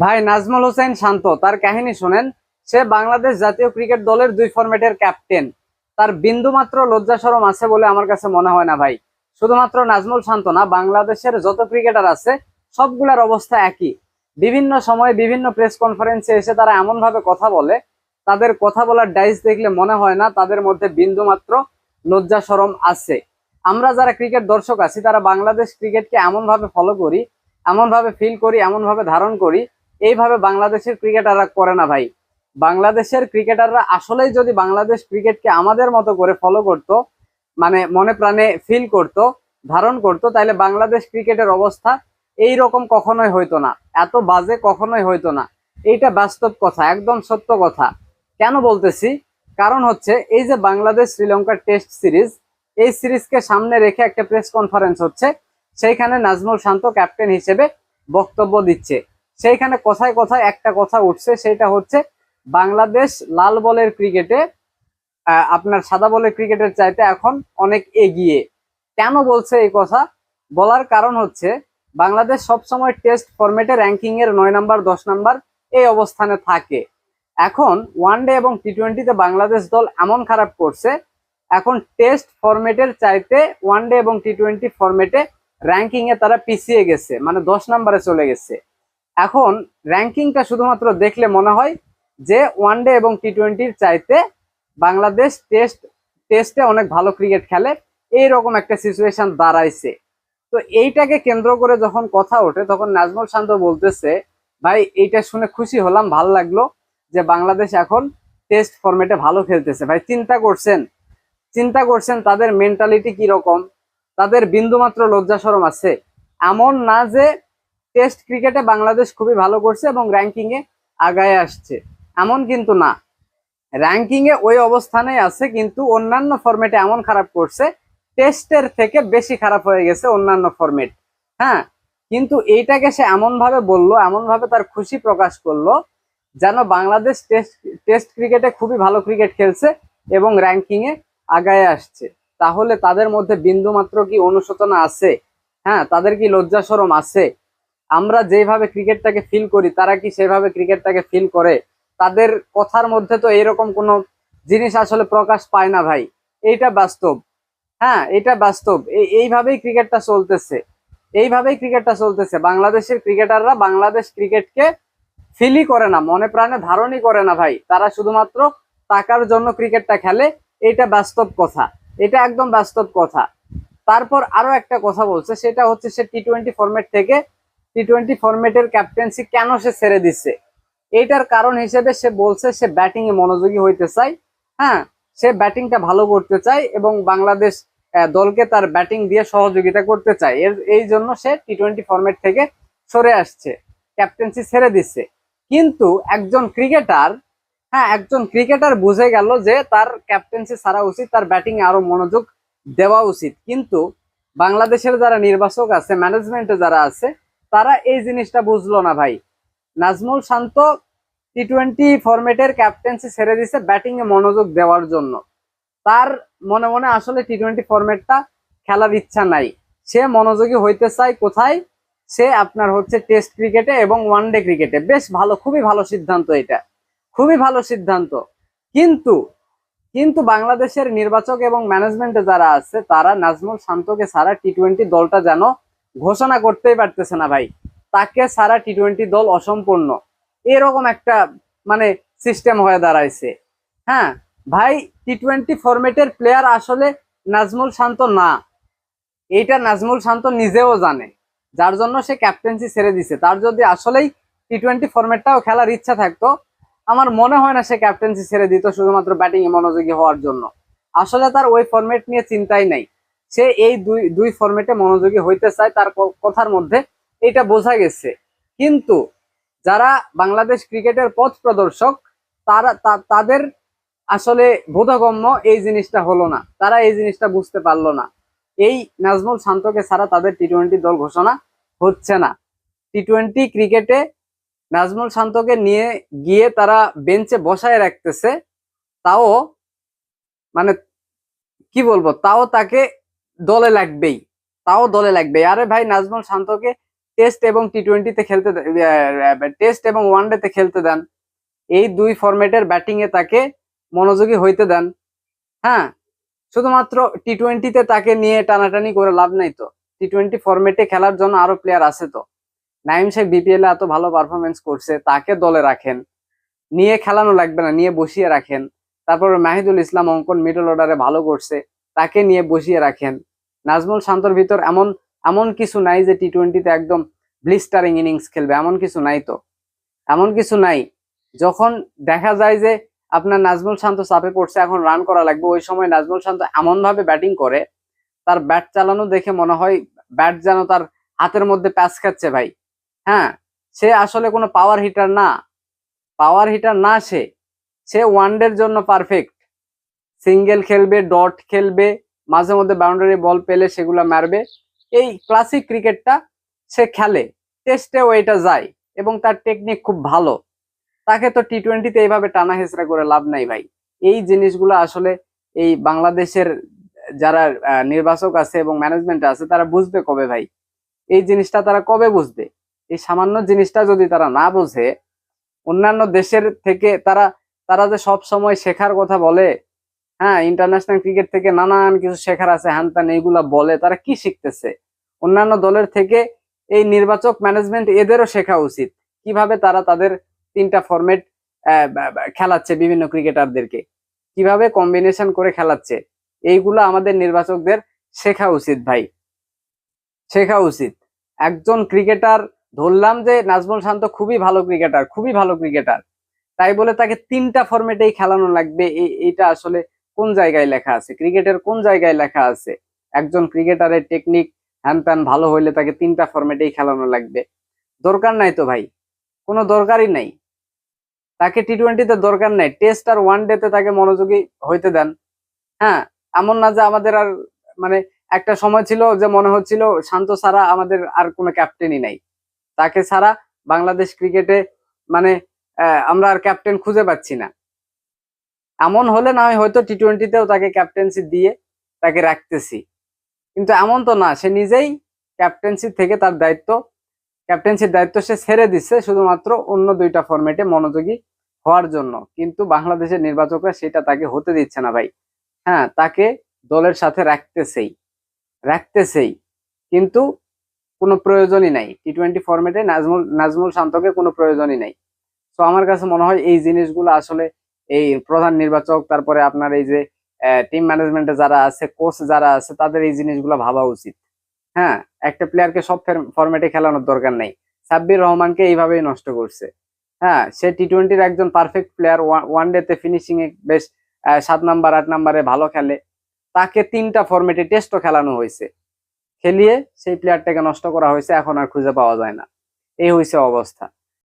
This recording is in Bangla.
ভাই, নাজমুল হোসেন শান্ত, তার কাহিনী শোনেন। সে বাংলাদেশ জাতীয় ক্রিকেট দলের দুই ফরম্যাটের ক্যাপ্টেন তার বিন্দু মাত্র লজ্জা সরম আছে বলে আমার কাছে মনে হয় না ভাই। শুধুমাত্র নাজমুল শান্ত না, বাংলাদেশের যত ক্রিকেটার আছে, সবগুলার অবস্থা একই। বিভিন্ন সময়ে বিভিন্ন প্রেস কনফারেন্সে এসে তারা এমন ভাবে কথা বলে। তাদের কথা বলার ডাইস দেখলে মনে হয় না তাদের মধ্যে বিন্দু মাত্র লজ্জা সরম আছে। আমরা যারা ক্রিকেট দর্শক আছি, তারা বাংলাদেশ ক্রিকেটকে এমন ভাবে ফলো করি এমন ভাবে ফিল করি এমন ভাবে ধারণ করি এইভাবে বাংলাদেশের ক্রিকেটাররা করে না ভাই। বাংলাদেশের ক্রিকেটাররা আসলেই যদি বাংলাদেশ ক্রিকেটকে আমাদের মতো করে ফলো করত মানে মনে প্রাণে ফিল করত, ধারণ করত তাহলে বাংলাদেশ ক্রিকেটের অবস্থা এই রকম কখনোই হইতো না। এত বাজে কখনোই হইতো না। এইটা বাস্তব কথা, একদম সত্য কথা। কেন বলতেছি? কারণ হচ্ছে এই যে বাংলাদেশ শ্রীলঙ্কার টেস্ট সিরিজ, এই সিরিজকে সামনে রেখে একটা প্রেস কনফারেন্স হচ্ছে, সেইখানে নাজমুল শান্ত ক্যাপ্টেন হিসেবে বক্তব্য দিচ্ছে। সেইখানে কথায় কথায় একটা কথা উঠছে, সেটা হচ্ছে বাংলাদেশ লাল বলের ক্রিকেটে আপনার সাদা বলের ক্রিকেটের চাইতে এখন অনেক এগিয়ে। কেন বলছে এই কথা? বলার কারণ হচ্ছে বাংলাদেশ সবসময় টেস্ট ফরম্যাটে র্যাঙ্কিং এর নয় নাম্বার, দশ নাম্বার এই অবস্থানে থাকে। এখন ওয়ানডে এবং টি টোয়েন্টিতে বাংলাদেশ দল এমন খারাপ করছে, এখন টেস্ট ফরম্যাটের চাইতে ওয়ানডে এবং টি টোয়েন্টি ফরম্যাটে র্যাঙ্কিং এ তারা পিছিয়ে গেছে মানে দশ নম্বরে চলে গেছে। এখন র্যাঙ্কিংটা শুধুমাত্র দেখলে মনে হয় যে ওয়ানডে এবং টি টোয়েন্টির চাইতে বাংলাদেশ টেস্ট, টেস্টে অনেক ভালো ক্রিকেট খেলে এই রকম একটা সিচুয়েশন দাঁড়াইছে। তো এইটাকে কেন্দ্র করে যখন কথা ওঠে, তখন নাজমুল শান্ত বলতেছে, ভাই, এইটা শুনে খুশি হলাম, ভালো লাগল যে বাংলাদেশ এখন টেস্ট ফরম্যাটে ভালো খেলতেছে। ভাই, চিন্তা করছেন? চিন্তা করছেন তাদের মেন্টালিটি কি রকম তাদের বিন্দুমাত্র লজ্জা সরম আছে। এমন না যে টেস্ট ক্রিকেটে বাংলাদেশ খুবই ভালো করছে এবং র্যাঙ্কিং এ আগায় আসছে। এমন কিন্তু না। র্যাঙ্কিং এ ওই অবস্থানে আছে, কিন্তু অন্যান্য ফরম্যাটে এমন খারাপ করছে, টেস্টের থেকে বেশি খারাপ হয়ে গেছে অন্যান্য ফরম্যাট হ্যাঁ কিন্তু এইটাকে সে এমন ভাবে বলল এমন ভাবে তার খুশি প্রকাশ করল, যেন বাংলাদেশ টেস্ট টেস্ট ক্রিকেটে খুবই ভালো ক্রিকেট খেলছে এবং র্যাঙ্কিং এ আগায় আসছে। তাহলে তাদের মধ্যে বিন্দু মাত্র কি অনুশোচনা আছে? হ্যাঁ তাদের কি লজ্জা সরম আছে? আমরা যেভাবে ক্রিকেটটাকে ফিল করি, তারা কি সেভাবে ক্রিকেটটাকে ফিল করে? তাদের কথার মধ্যে তো এরকম কোনো জিনিস আসলে প্রকাশ পায় না ভাই। এইটা বাস্তব। হ্যাঁ এটা বাস্তব। এই- এইভাবেই ক্রিকেটটা চলতেছে। এইভাবেই ক্রিকেটটা চলতেছে। বাংলাদেশের ক্রিকেটাররা বাংলাদেশ ক্রিকেটকে ফিলই করে না, মনে প্রাণে ধারণই করে না ভাই। তারা শুধুমাত্র টাকার জন্য ক্রিকেটটা খেলে এটা বাস্তব কথা। এটা একদম বাস্তব কথা। তারপর আরও একটা কথা বলছে, সেটা হচ্ছে সে টি টোয়েন্টি ফরম্যাট থেকে টি টোয়েন্টি ফরম্যাটের ক্যাপ্টেন্সি কেন সে ছেড়ে দিচ্ছে এইটার কারণ হিসেবে সে বলছে সে ব্যাটিং এ মনোযোগী হইতে চায়। হ্যাঁ সে ব্যাটিংটা ভালো করতে চায় এবং বাংলাদেশ দলকে তার ব্যাটিং দিয়ে সহযোগিতা করতে চায়। এর, এই জন্য সে টি টোয়েন্টি ফরম্যাট থেকে সরে আসছে। ক্যাপ্টেন্সি ছেড়ে দিচ্ছে কিন্তু একজন ক্রিকেটার হ্যাঁ একজন ক্রিকেটার বুঝে গেল যে তার ক্যাপ্টেন্সি ছাড়া উচিত, তার ব্যাটিং এ আরও মনোযোগ দেওয়া উচিত। কিন্তু বাংলাদেশের যারা নির্বাচক আছে ম্যানেজমেন্টে যারা আছে তারা এই জিনিসটা বুঝলো না ভাই। নাজমুল শান্ত টি টোয়েন্টি ফরম্যাটের ক্যাপ্টেন্সি ছেড়ে দিছে ব্যাটিং এ মনোযোগ দেওয়ার জন্য। তার মনে মনে আসলে টি টোয়েন্টি ফরম্যাটটা খেলার ইচ্ছা নাই। সে মনোযোগী হইতে চায় কোথায়? সে আপনার হচ্ছে টেস্ট ক্রিকেটে এবং ওয়ানডে ক্রিকেটে বেশ ভালো, খুবই ভালো সিদ্ধান্ত এটা। খুবই ভালো সিদ্ধান্ত। কিন্তু কিন্তু বাংলাদেশের নির্বাচক এবং ম্যানেজমেন্টে যারা আছে, তারা নাজমুল শান্তকে সারা টি টোয়েন্টি দলটা যেন ঘোষণা করতেই পারতেছে না ভাই। তাকে সারা টি টোয়েন্টি দল অসম্পূর্ণ। এরকম একটা মানে সিস্টেম হয়ে দাঁড়াইছে। হ্যাঁ ভাই টি টোয়েন্টি ফরম্যাটের প্লেয়ার আসলে নাজমুল শান্ত না। এইটা নাজমুল শান্ত নিজেও জানে। যার জন্য সে ক্যাপ্টেন্সি ছেড়ে দিছে। তার যদি আসলেই টি টোয়েন্টি ফরম্যাটটাও খেলার ইচ্ছা থাকতো, আমার মনে হয় না সে ক্যাপ্টেন্সি ছেড়ে দিত শুধুমাত্র ব্যাটিং এ মনোযোগী হওয়ার জন্য। আসলে তার ওই ফরম্যাট নিয়ে চিন্তাই নাই। সে এই দুই দুই ফরম্যাটে মনোযোগী হইতে চায় তার কথার মধ্যে এটা বোঝা গেছে। কিন্তু যারা বাংলাদেশ ক্রিকেটের পথ প্রদর্শক, তারা তাদের আসলে বোধগম্য এই জিনিসটা হলো না। তারা এই জিনিসটা বুঝতে পারল না। এই নাজমুল শান্তকে ছাড়া তাদের টি টোয়েন্টি দল ঘোষণা হচ্ছে না। টি টোয়েন্টি ক্রিকেটে নাজমুল শান্তকে নিয়ে গিয়ে তারা বেঞ্চে বসায় রাখতেছে, তাও মানে কি বলব, তাও তাকে দলে লাগবেই, তাও দলে লাগবে আরে ভাই, নাজমুল শান্তকে টেস্ট এবং টি টোয়েন্টিতে খেলতে টেস্ট এবং ওয়ানডেতে খেলতে দেন। এই দুই ফরম্যাটের ব্যাটিং এ তাকে মনোযোগী হইতে দেন। হ্যাঁ শুধুমাত্র টি টোয়েন্টিতে তাকে নিয়ে টানাটানি করে লাভ নাই তো। টি টোয়েন্টি ফরম্যাটে খেলার জন্য আরও প্লেয়ার আছে তো। নাইম শেখ বিপিএল এত ভালো পারফরমেন্স করছে, তাকে দলে রাখেন। নিয়ে খেলানো লাগবে না, নিয়ে বসিয়ে রাখেন। তারপর মাহিদুল ইসলাম অঙ্কন মিডল অর্ডারে ভালো করছে, তাকে নিয়ে বসিয়ে রাখেন। নাজমুল শান্তর ভিতর এমন এমন কিছু নাই যে টি টোয়েন্টিতে একদম ব্লিস্টারিং ইনিংস খেলবে, এমন কিছু নাই তো। এমন কিছু নাই। যখন দেখা যায় যে আপনার নাজমুল শান্ত চাপে পড়ছে, এখন রান করা লাগবে, ওই সময় নাজমুল শান্ত এমন ভাবে ব্যাটিং করে, তার ব্যাট চালানো দেখে মনে হয় ব্যাট যেন তার হাতের মধ্যে প্যাচ খাচ্ছে ভাই। হ্যাঁ সে আসলে কোনো পাওয়ার হিটার না। পাওয়ার হিটার না সে। সে ওয়ানডের জন্য পারফেক্ট সিঙ্গেল খেলবে ডট খেলবে মাঝে মধ্যে বাউন্ডারি বল পেলে সেগুলো মারবে। এই ক্লাসিক ক্রিকেটটা সে খেলে টেস্টেও এটা যায় এবং তার টেকনিক খুব ভালো। তাকে তো টি টোয়েন্টিতে এইভাবে টানা হেঁচড়া করে লাভ নাই ভাই। এই জিনিসগুলো আসলে এই বাংলাদেশের যারা নির্বাচক আছে এবং ম্যানেজমেন্ট আছে, তারা বুঝবে কবে ভাই। এই জিনিসটা তারা কবে বুঝবে? এই সামান্য জিনিসটা যদি তারা না বোঝে, অন্যান্য দেশের থেকে তারা তারা যে সব সময় শেখার কথা বলে হ্যাঁ ইন্টারন্যাশনাল ক্রিকেট থেকে নানান কিছু শেখার আছে হ্যান এইগুলা বলে, তারা কি শিখতেছে? অন্যান্য দলের থেকে এই নির্বাচক ম্যানেজমেন্ট এদেরও শেখা উচিত। কীভাবে তারা তাদের তিনটা ফরম্যাট খেলাচ্ছে বিভিন্ন ক্রিকেটারদেরকে কীভাবে কম্বিনেশন করে খেলাচ্ছে? এইগুলো আমাদের নির্বাচকদের শেখা উচিত ভাই। শেখা উচিত। একজন ক্রিকেটার ধরলাম যে নাজমুল শান্ত খুবই ভালো ক্রিকেটার খুবই ভালো ক্রিকেটার তাই বলে তাকে তিনটা ফরম্যাটেই খেলানো লাগবে এইটা আসলে কোন জায়গায় লেখা আছে? ক্রিকেটের কোন জায়গায় লেখা আছে? একজন ক্রিকেটারের টেকনিক হ্যান ত্যান ভালো হইলে তাকে তিনটা ফরম্যাটেই খেলানো লাগবে। দরকার নাই তো ভাই। কোনো দরকারই নাই। তাকে টি টোয়েন্টিতে দরকার নাই। টেস্ট আর ওয়ান ডেতে তাকে মনোযোগী হইতে দেন। হ্যাঁ এমন না যে আমাদের আর মানে একটা সময় ছিল যে মনে হচ্ছিল শান্ত ছাড়া আমাদের আর কোনো ক্যাপ্টেনই নাই। তাকে ছাড়া বাংলাদেশ ক্রিকেটে মানে আমরা আর ক্যাপ্টেন খুঁজে পাচ্ছি না। এমন হলে না হয় হয়তো টি টোয়েন্টিতেও তাকে ক্যাপ্টেন্সি দিয়ে তাকে রাখতেছি। কিন্তু এমন তো না, সে নিজেই ক্যাপ্টেন্সি থেকে তার দায়িত্ব ক্যাপ্টেন্সির দায়িত্ব সে ছেড়ে দিচ্ছে শুধুমাত্র অন্য দুইটা ফরম্যাটে মনোযোগী হওয়ার জন্য। কিন্তু বাংলাদেশের নির্বাচকরা সেটা তাকে হতে দিচ্ছে না ভাই। হ্যাঁ তাকে দলের সাথে রাখতেছেই রাখতেছেই। কিন্তু কোনো প্রয়োজনই নাই। টি টোয়েন্টি ফরম্যাটে নাজমুল নাজমুল শান্তকে কোনো প্রয়োজনই নাই। তো আমার কাছে মনে হয় এই জিনিসগুলো আসলে এই প্রধান নির্বাচক, তারপরে আপনার এই যে টিম ম্যানেজমেন্টে যারা আছে কোচ যারা আছে, তাদের এই জিনিসগুলো ভাবা উচিত। হ্যাঁ একটা প্লেয়ারকে সব ফরম্যাটে খেলানোর দরকার নেই। সাব্বির রহমানকে এইভাবেই নষ্ট করছে। হ্যাঁ সে টি টোয়েন্টির একজন পারফেক্ট প্লেয়ার ওয়ান ডেতে ফিনিশিং এ বেশ সাত নাম্বার আট নাম্বারে ভালো খেলে। তাকে তিনটা ফরম্যাটে টেস্টও খেলানো হয়েছে। খেলিয়ে সেই প্লেয়ারটাকে নষ্ট করা হয়েছে, এখন আর খুঁজে পাওয়া যায় না। এই হয়েছে অবস্থা।